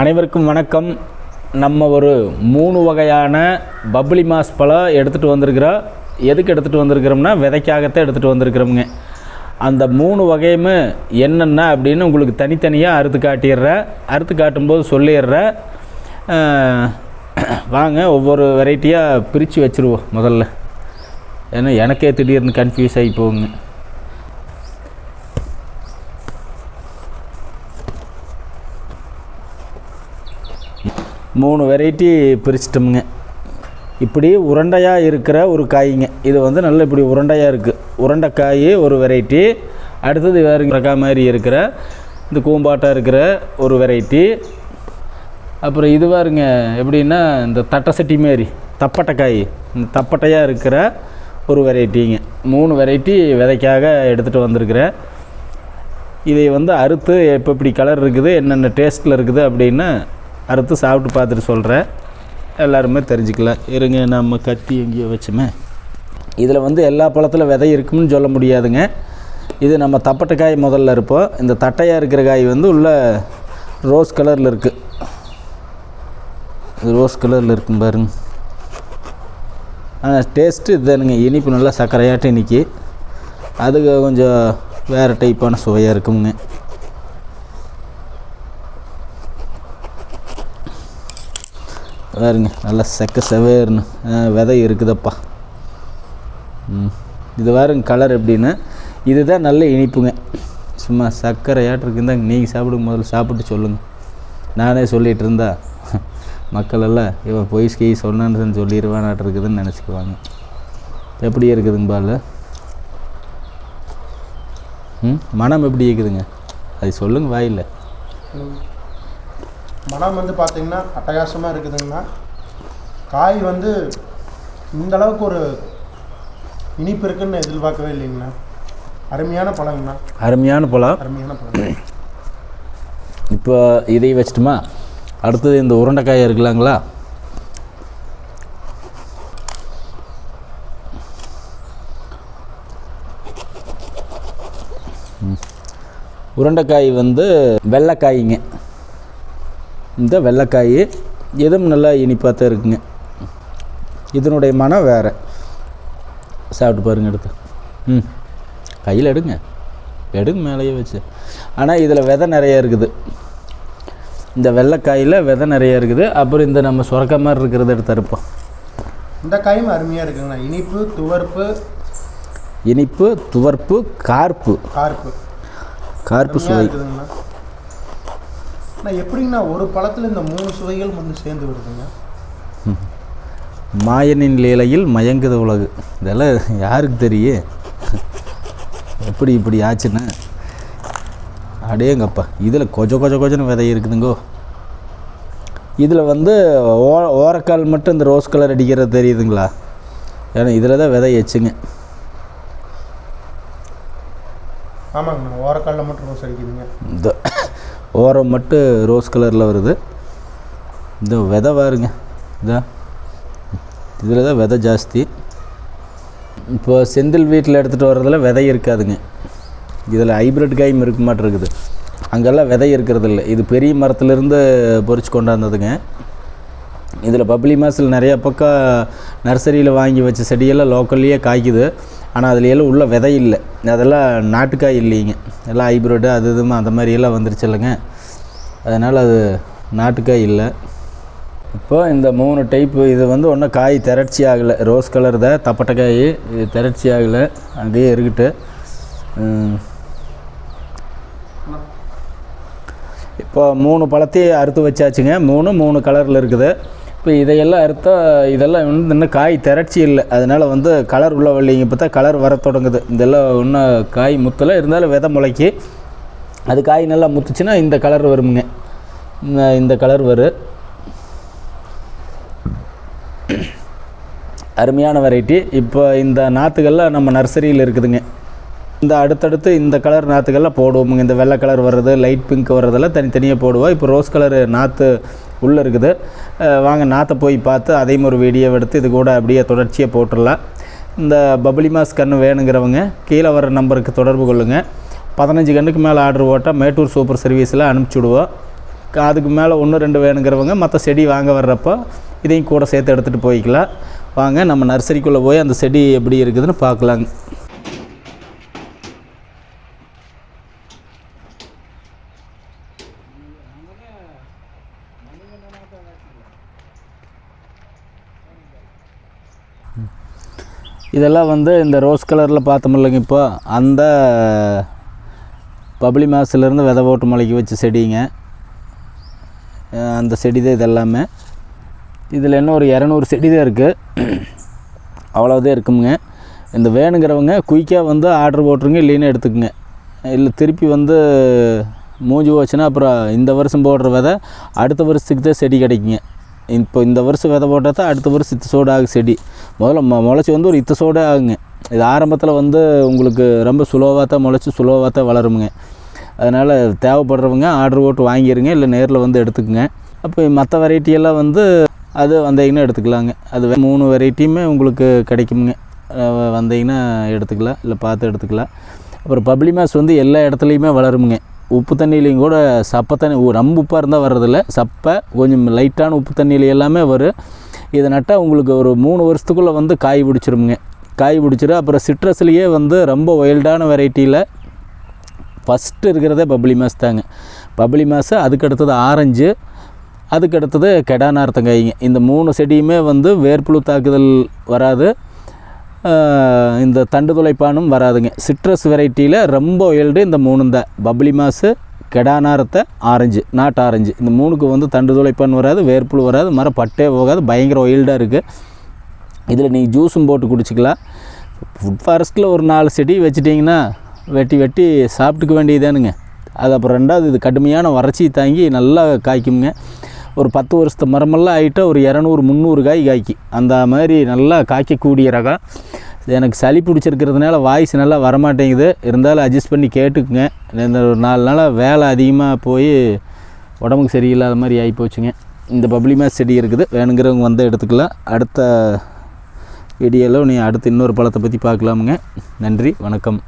அனைவருக்கும் வணக்கம். நம்ம ஒரு மூணு வகையான பப்ளி மாஸ் பழம் எடுத்துகிட்டு வந்திருக்கிறோம். எதுக்கு எடுத்துகிட்டு வந்திருக்கிறோம்னா விதைக்காகத்தான் எடுத்துகிட்டு வந்திருக்கிறோமுங்க. அந்த மூணு வகையுமே என்னென்ன அப்படின்னு உங்களுக்கு தனித்தனியாக அறுத்து காட்டிடுறேன். அறுத்து காட்டும்போது சொல்லிடுறேன். வாங்க ஒவ்வொரு வெரைட்டியாக பிரித்து வச்சுருவோம் முதல்ல. ஏன்னா எனக்கே திடீர்னு கன்ஃபியூஸ் ஆகி போகுங்க. மூணு வெரைட்டி பிரிச்சிட்டோமுங்க. இப்படி உருண்டையாக இருக்கிற ஒரு காய்ங்க. இது வந்து நல்ல இப்படி உருண்டையாக இருக்குது உருண்டைக்காய் ஒரு வெரைட்டி அடுத்தது வேறு ரகா மாதிரி இருக்கிற இந்த கூம்பாட்டாக இருக்கிற ஒரு வெரைட்டி அப்புறம் இது பாருங்க எப்படின்னா இந்த தட்டை சட்டி மாரி தப்பட்டைக்காய். இந்த தப்பட்டையாக இருக்கிற ஒரு வெரைட்டிங்க மூணு வெரைட்டி விதைக்காக எடுத்துகிட்டு வந்திருக்கிறேன் இதை வந்து அறுத்து இப்போ இப்படி கலர் இருக்குது என்னென்ன டேஸ்ட்டில் இருக்குது அப்படின்னு அறுத்து சாப்பிட்டு பார்த்துட்டு சொல்கிறேன் எல்லாருமே தெரிஞ்சுக்கலாம் இருங்க நம்ம கத்தி எங்கேயோ வச்சுமே. இதில் வந்து எல்லா பழத்தில் விதை இருக்கும்னு சொல்ல முடியாதுங்க. இது நம்ம தப்பட்டைக்காய் முதல்ல இருப்போம். இந்த தட்டையாக இருக்கிற காய் வந்து உள்ள ரோஸ் கலரில் இருக்குது இது ரோஸ் கலரில் இருக்கும் பாருங்க. ஆனால் டேஸ்ட்டு இதுதானுங்க இனிப்பு நல்லா சர்க்கரையாட்டம் இன்றைக்கி அது கொஞ்சம் வேறு டைப்பான சுவையாக இருக்குங்க பாருங்க நல்லா செக்க செவேர்னு விதை இருக்குதப்பா. ம் இது பாருங்க கலர் எப்படின்னா. இதுதான் நல்ல இனிப்புங்க. சும்மா சர்க்கரையாட்டு இருக்குந்தாங்க நீங்கள் சாப்பிடுங்க முதல்ல சாப்பிட்டு சொல்லுங்கள் நானே சொல்லிகிட்டு இருந்தா மக்களெல்லாம் இவன் பொய் கை சொன்னான்னு சொல்லிடுவானாட்டு இருக்குதுன்னு நினச்சிக்குவாங்க. எப்படி இருக்குதுங்க பால்? ம் மனம் எப்படி இருக்குதுங்க? அது சொல்லுங்கள் வாயில். மனம் வந்து பார்த்தீங்கன்னா அட்டகாசமாக இருக்குதுங்கண்ணா. காய் வந்து இந்த அளவுக்கு ஒரு இனிப்பு இருக்குன்னு எதிர்பார்க்கவே இல்லைங்கண்ணா. அருமையான பழங்கண்ணா. அருமையான பழம். அருமையான பழம். இப்போ இதை வச்சுட்டுமா அடுத்தது இந்த உருண்டைக்காய் இருக்குல்லாங்களா? ம். உருண்டைக்காய் வந்து வெள்ளைக்காய்ங்க. இந்த வெள்ளைக்காய் இதுவும் நல்லா இனிப்பாக தான் இருக்குங்க. இதனுடைய மனம் வேறு. சாப்பிட்டு பாருங்க எடுத்து. ம். கையில் எடுங்க. எடுங்க மேலேயே வச்சு. ஆனால் இதில் விதை நிறைய இருக்குது. இந்த வெள்ளைக்காயில் விதை நிறைய இருக்குது. அப்புறம் இந்த நம்ம சுரக்க மாதிரி இருக்கிறத எடுத்து அறுப்போம். இந்த காயும் அருமையாக இருக்குங்கண்ணா இனிப்பு துவர்ப்பு. இனிப்பு துவர்ப்பு கார்ப்பு. கார்ப்பு. கார்ப்பு சுவை. அண்ணா எப்படிங்கண்ணா ஒரு பழத்தில் இந்த மூணு சுவைகள் வந்து சேர்ந்து வருதுங்க? மாயனின் லீலையில் மயங்குத உலகு. இதெல்லாம் யாருக்கு தெரியும் எப்படி இப்படி ஆச்சுன்னு? அடேங்கப்பா இதில் கொஜ கொஜ கொஜன்னு விதை இருக்குதுங்கோ. இதில் வந்து ஓ ஓரக்கால் மட்டும் இந்த ரோஸ் கலர் அடிக்கிறது தெரியுதுங்களா? ஏன்னா இதில் தான் விதை எச்சுங்க. ஆமாங்கண்ணா ஓரக்காலில் மட்டும் ரோஸ் அடிக்குதுங்க. இந்த ஓரம் மட்டும் ரோஸ் கலரில் வருது. இந்த விதை பாருங்க. இதா. இதில் தான் விதை ஜாஸ்தி. இப்போ செந்தில் வீட்டில் எடுத்துகிட்டு வர்றதில் விதை இருக்காதுங்க. இதில் ஹைப்ரிட் காயும் இருக்க மாட்டிருக்குது. அங்கெல்லாம் விதை இருக்கிறது இல்லை இது பெரிய மரத்துலேருந்து பொறிச்சு கொண்டாந்ததுங்க. இதில் பப்ளி மாசில் நிறைய பக்கம் நர்சரியில் வாங்கி வச்ச செடியெல்லாம் லோக்கல்லையே காய்க்குது. ஆனால் அதில் எல்லாம் உள்ள விதை இல்லை. அதெல்லாம் நாட்டுக்காய் இல்லைங்க. எல்லாம் ஹைப்ரிட்டு அது இதுமா அந்த மாதிரியெல்லாம் வந்துருச்சு இல்லைங்க. அதனால் அது நாட்டுக்காய் இல்லை. இப்போ இந்த மூணு டைப்பு இது வந்து ஒன்றும் காய் திரட்சி ஆகலை. ரோஸ் கலர் தான் தப்பட்டைக்காய் இது திரட்சி ஆகலை. அங்கேயே இருக்கட்டு. இப்போ மூணு பழத்தையும் அறுத்து வச்சாச்சுங்க. மூணு மூணு கலரில் இருக்குது. இப்போ இதையெல்லாம் அறுத்தா இதெல்லாம் வந்து இன்னும் காய் திரட்சி இல்லை. அதனால் வந்து கலர் உள்ள வள்ளிங்க பார்த்தா கலர் வர தொடங்குது. இதெல்லாம் இன்னும் காய் முத்தல இருந்தாலும் விதை முளைக்கி. அது காய் நல்லா முத்துச்சுன்னா இந்த கலர் வருமுங்க. இந்த கலர் வரும் அருமையான வெரைட்டி இப்போ இந்த நாற்றுகள்லாம் நம்ம நர்சரியில் இருக்குதுங்க. இந்த அடுத்தடுத்து இந்த கலர் நாற்றுகள்லாம் போடுவோமுங்க இந்த வெள்ளை கலர் வர்றது லைட் பிங்க் வர்றதெல்லாம் தனித்தனியாக போடுவோம். இப்போ ரோஸ் கலர் நாற்று உள்ளே இருக்குது. வாங்க நாற்றை போய் பார்த்து அதையும் ஒரு வீடியோ எடுத்து இது கூட அப்படியே தொடர்ச்சியாக போட்டுடலாம். இந்த பப்ளி மாஸ் கன்று வேணுங்கிறவங்க கீழே வர நம்பருக்கு தொடர்பு கொள்ளுங்கள் பதினஞ்சு கன்றுக்கு மேலே ஆர்டர் போட்டால் மேட்டூர் சூப்பர் சர்வீஸில் அனுப்பிச்சி விடுவோம் அதுக்கு மேலே ஒன்று ரெண்டு வேணுங்கிறவங்க மற்ற செடி வாங்க வர்றப்போ இதையும் கூட சேர்த்து எடுத்துகிட்டு போய்க்கலாம். வாங்க நம்ம நர்சரிக்குள்ளே போய் அந்த செடி எப்படி இருக்குதுன்னு பார்க்கலாங்க. இதெல்லாம் வந்து இந்த ரோஸ் கலரில் பார்த்தோம் இல்லைங்க இப்போ. அந்த பப்ளி மாசிலேருந்து விதை போட்டு முளைக்க வச்ச செடிங்க. அந்த செடி தான் இதெல்லாமே. இதில் இன்னும் ஒரு இரநூறு செடி தான் இருக்குது அவ்வளோதான் இருக்குங்க. இந்த வேணுங்கிறவங்க குயிக்காக வந்து ஆர்டர் போட்டுருங்க இல்லைன்னு எடுத்துக்கோங்க. இல்லை திருப்பி வந்து மூஞ்சி போச்சுன்னா அப்புறம் இந்த வருஷம் போடுற விதை அடுத்த வருஷத்துக்கு தான் செடி கிடைக்குங்க. இப்போ இந்த வருஷம் விதை போட்டால் தான் அடுத்த வருஷம் இத்த சோடு ஆகும் செடி. முதல்ல மொ முளைச்சி வந்து ஒரு இத்த சோடே ஆகுங்க. இது ஆரம்பத்தில் வந்து உங்களுக்கு ரொம்ப சுலோவாக தான் முளைச்சி சுலோவாக தான் வளருமுங்க. அதனால் தேவைப்படுறவங்க ஆர்டர் போட்டு வாங்கிடுங்க இல்லை நேரில் வந்து எடுத்துக்கோங்க. அப்போ மற்ற வெரைட்டியெல்லாம் வந்து அது வந்தீங்கன்னா எடுத்துக்கலாங்க. அது மூணு வெரைட்டியுமே உங்களுக்கு கிடைக்குமுங்க. வந்தீங்கன்னா எடுத்துக்கலாம் இல்லை பார்த்து எடுத்துக்கலாம். அப்புறம் பப்ளி மாஸ் வந்து எல்லா இடத்துலையுமே வளருமுங்க. உப்பு தண்ணியிலையும் கூட சப்பை தண்ணி ரொம்ப உப்பாக இருந்தால் வர்றதில்ல. சப்பை கொஞ்சம் லைட்டான உப்பு தண்ணியில் எல்லாமே வரும் இதை நட்டால் உங்களுக்கு ஒரு மூணு வருஷத்துக்குள்ளே வந்து காய் பிடிச்சிருமுங்க. காய் பிடிச்சிரும் அப்புறம் சிட்ரஸ்லேயே வந்து ரொம்ப ஒயில்டான வெரைட்டியில் ஃபஸ்ட்டு இருக்கிறதே பப்ளி மாஸ் தாங்க. பப்ளி மாஸு அதுக்கு அடுத்தது ஆரஞ்சு அதுக்கு அடுத்தது கெடானார்த்தங்காய்ங்க இந்த மூணு செடியுமே வந்து வேர்ப்புழு தாக்குதல் வராது. இந்த தண்டு துளைப்பானும் வராதுங்க. சிட்ரஸ் வெரைட்டியில் ரொம்ப ஒயில்டு இந்த மூணு தான். பப்ளி மாஸு கெடானாரத்தை ஆரஞ்சு நாட்டு ஆரஞ்சு. இந்த மூணுக்கு வந்து தண்டு துளைப்பான் வராது வேர்ப்புழு வராது மரம் பட்டே போகாது பயங்கர ஒயில்டாக இருக்குது இதில் நீங்கள் ஜூஸும் போட்டு குடிச்சிக்கலாம். ஃபுட் ஃபாரஸ்ட்டில் ஒரு நாலு செடி வச்சுட்டிங்கன்னா வெட்டி வெட்டி சாப்பிட்டுக்க வேண்டியதானுங்க அது அப்புறம் ரெண்டாவது இது கடுமையான வறட்சி தாங்கி நல்லா காய்க்குங்க ஒரு பத்து வருஷத்து மரமெல்லாம் ஆகிட்டா ஒரு இரநூறு முந்நூறு காய் காய்க்கு. அந்த மாதிரி நல்லா காய்க்கக்கூடிய ரகம். இது எனக்கு சளி பிடிச்சிருக்கிறதுனால வாய்ஸ் நல்லா வரமாட்டேங்குது. இருந்தாலும் அட்ஜஸ்ட் பண்ணி கேட்டுக்குங்க. இந்த ஒரு நாலு நாளாக வேலை அதிகமாக போய் உடம்புக்கு சரியில்லாத மாதிரி ஆகி போச்சுங்க. இந்த பப்ளி மாஸ் செடி இருக்குது. வேணுங்கிறவங்க வந்து எடுத்துக்கலாம். அடுத்த வீடியோவில் நீ அடுத்து இன்னொரு பழத்தை பற்றி பார்க்கலாமுங்க. நன்றி வணக்கம்.